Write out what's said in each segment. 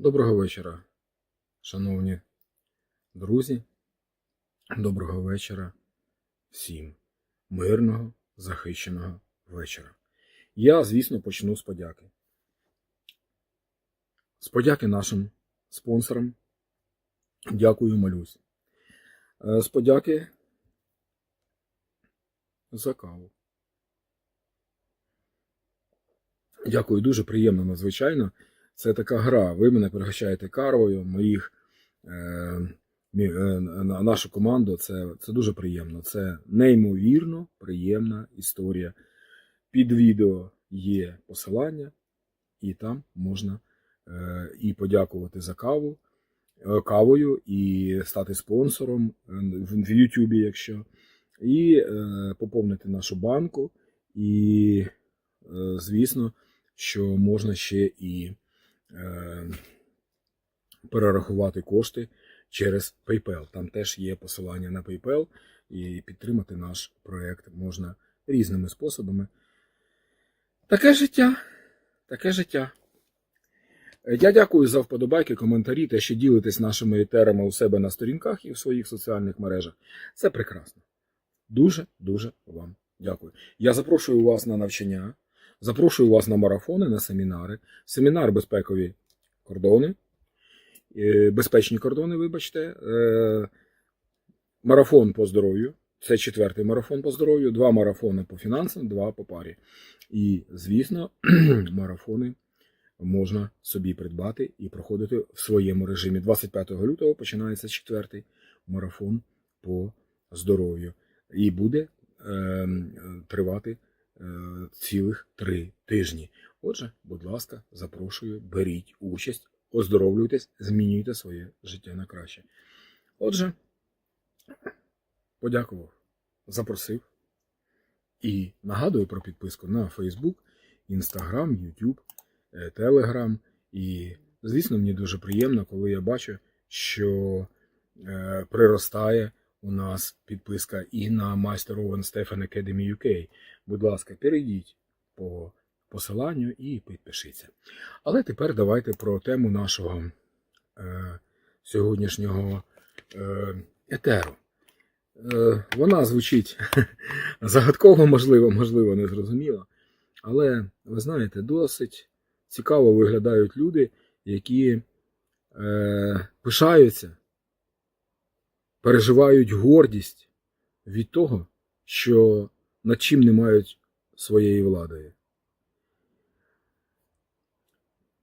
Доброго вечора, шановні друзі. Доброго вечора всім. Мирного, захищеного вечора. Я, звісно, почну з подяки. З подяки нашим спонсорам. Дякую, малюсь. Е, З подяки за каву. Дякую, дуже приємно, надзвичайно. Це така гра. Ви мене пригощаєте карвою, моїх, е, мі- е, на- нашу команду. Це, це дуже приємно. Це неймовірно приємна історія. Під відео є посилання, і там можна е, і подякувати за каву е, кавою, і стати спонсором е, в, Ютубі, якщо, і е, поповнити нашу банку. І, е, звісно, що можна ще і перерахувати кошти через PayPal. Там теж є посилання на PayPal, і підтримати наш проект можна різними способами. Таке життя. Таке життя. Е, Я дякую за вподобайки, коментарі та що ділитесь нашими етерами у себе на сторінках і в своїх соціальних мережах. Це прекрасно. Дуже дуже вам дякую. Я запрошую вас на навчання, запрошую вас на марафони, на семінари, семінар безпекові кордони, е, безпечні кордони, вибачте, е, марафон по здоров'ю. Це четвертий марафон по здоров'ю, два марафони по фінансам, два по парі. І, звісно, марафони можна собі придбати і проходити в своєму режимі. 25 лютого починається четвертий марафон по здоров'ю. І буде е, тривати цілих три тижні. Отже, будь ласка, запрошую, беріть участь, оздоровлюйтесь, змінюйте своє життя на краще. Отже, подякував, запросив. І нагадую про підписку на Facebook, Instagram, YouTube, е, Telegram. І, звісно, мені дуже приємно, коли я бачу, що е, приростає у нас підписка і на Master Owen Stephen Academy UK. Будь ласка, перейдіть по посиланню і підпишіться. Але тепер давайте про тему нашого е, сьогоднішнього е, етеру. Е, вона звучить загадково, можливо, можливо, незрозуміло. Але, ви знаєте, досить цікаво виглядають люди, які е, пишаються, переживають гордість від того, що над чим не мають своєї влади.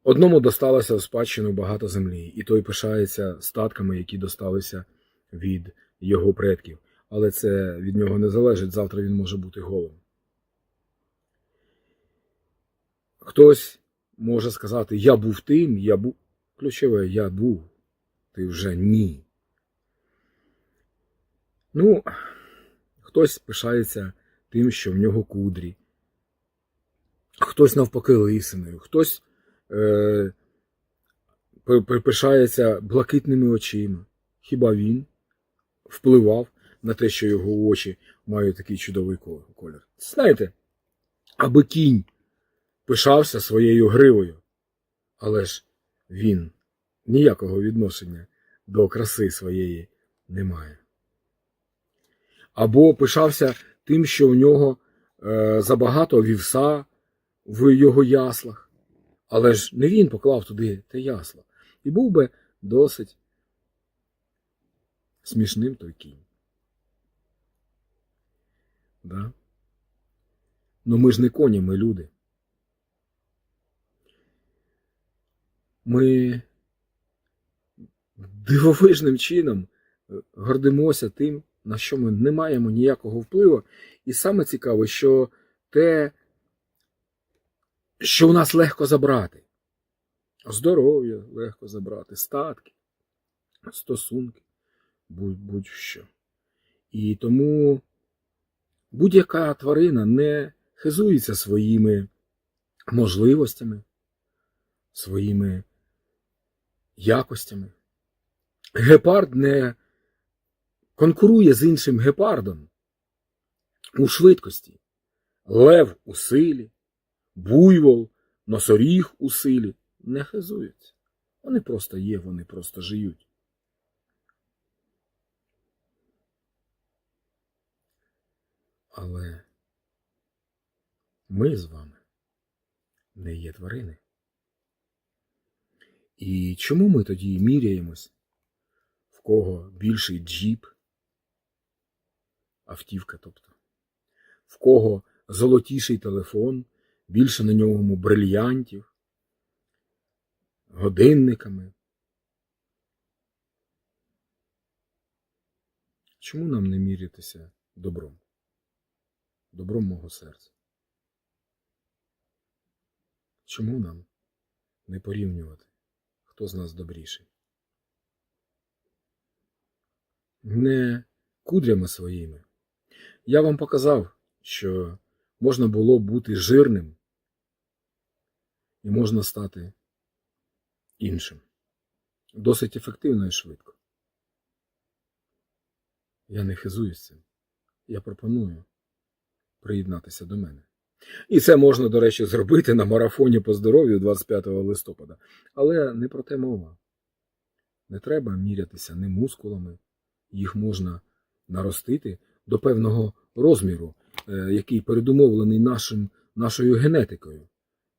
Одному досталося в спадщину багато землі, і той пишається статками, які досталися від його предків. Але це від нього не залежить, завтра він може бути голим. Хтось може сказати, я був тим, я був. Ключове, я був, ти вже ні. Ну, хтось пишається тим, що в нього кудрі, хтось навпаки лисиною, хтось е, пи- пи- пишається блакитними очима. Хіба він впливав на те, що його очі мають такий чудовий ко- колір? Знаєте, аби кінь пишався своєю гривою, але ж він ніякого відношення до краси своєї не має. Або пишався тим, що в нього е, забагато вівса в його яслах, але ж не він поклав туди те ясло. І був би досить смішним той кінь. Да? Ну ми ж не коні, ми люди. Ми дивовижним чином е, гордимося тим, на що ми не маємо ніякого впливу. І саме цікаве, що те, що у нас легко забрати. Здоров'я легко забрати, статки, стосунки, будь- будь-що. І тому будь-яка тварина не хизується своїми можливостями, своїми якостями. Гепард не конкурує з іншим гепардом у швидкості. Лев у силі, буйвол, носоріг у силі не хизуються. Вони просто є, вони просто живуть. Але ми з вами не є тварини. І чому ми тоді міряємось, в кого більший джіп, автівка, тобто, в кого золотіший телефон, більше на ньому брильянтів, годинниками. Чому нам не мірятися добром? Добром мого серця? Чому нам не порівнювати, хто з нас добріший? Не кудрями своїми. Я вам показав, що можна було бути жирним і можна стати іншим. Досить ефективно і швидко. Я не хизуюсь цим. Я пропоную приєднатися до мене. І це можна, до речі, зробити на марафоні по здоров'ю 25 листопада. Але не про те мова. Не треба мірятися не мускулами, їх можна наростити до певного розміру, е, який передумовлений нашим, нашою генетикою.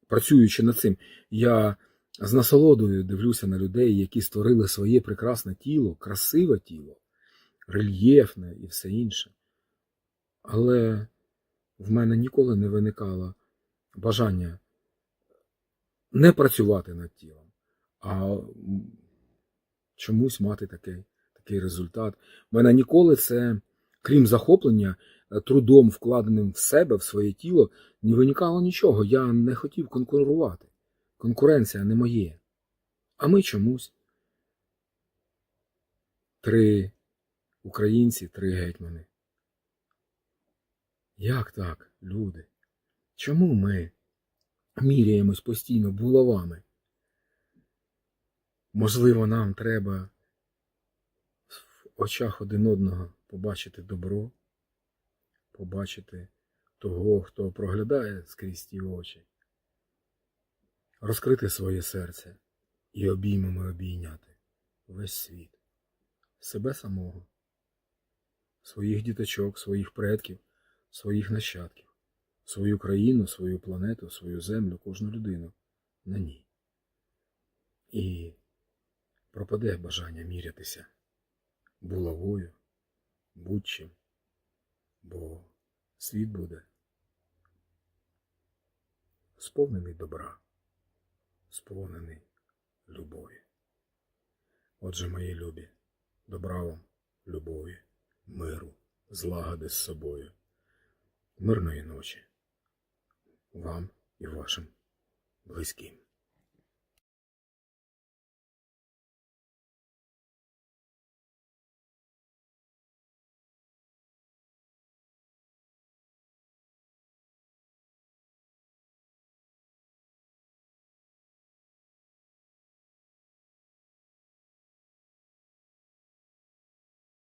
Працюючи над цим, я з насолодою дивлюся на людей, які створили своє прекрасне тіло, красиве тіло, рельєфне і все інше. Але в мене ніколи не виникало бажання не працювати над тілом, а чомусь мати такий, такий результат. У мене ніколи це, крім захоплення, е, трудом, вкладеним в себе, в своє тіло, не виникало нічого. Я не хотів конкурувати. Конкуренція не моє. А ми чомусь. Три українці, три гетьмани. Як так, люди? Чому ми міряємось постійно булавами? Можливо, нам треба в очах один одного побачити добро, побачити того, хто проглядає скрізь ті очі, розкрити своє серце і обіймами обійняти весь світ, себе самого, своїх діточок, своїх предків своїх нащадків, свою країну, свою планету, свою землю, кожну людину на ній. І пропаде бажання мірятися булавою, будь-чим, бо світ буде сповнений добра, сповнений любові. Отже, мої любі, добра вам, любові, миру, злагоди з собою. Мирної ночі вам і вашим близьким.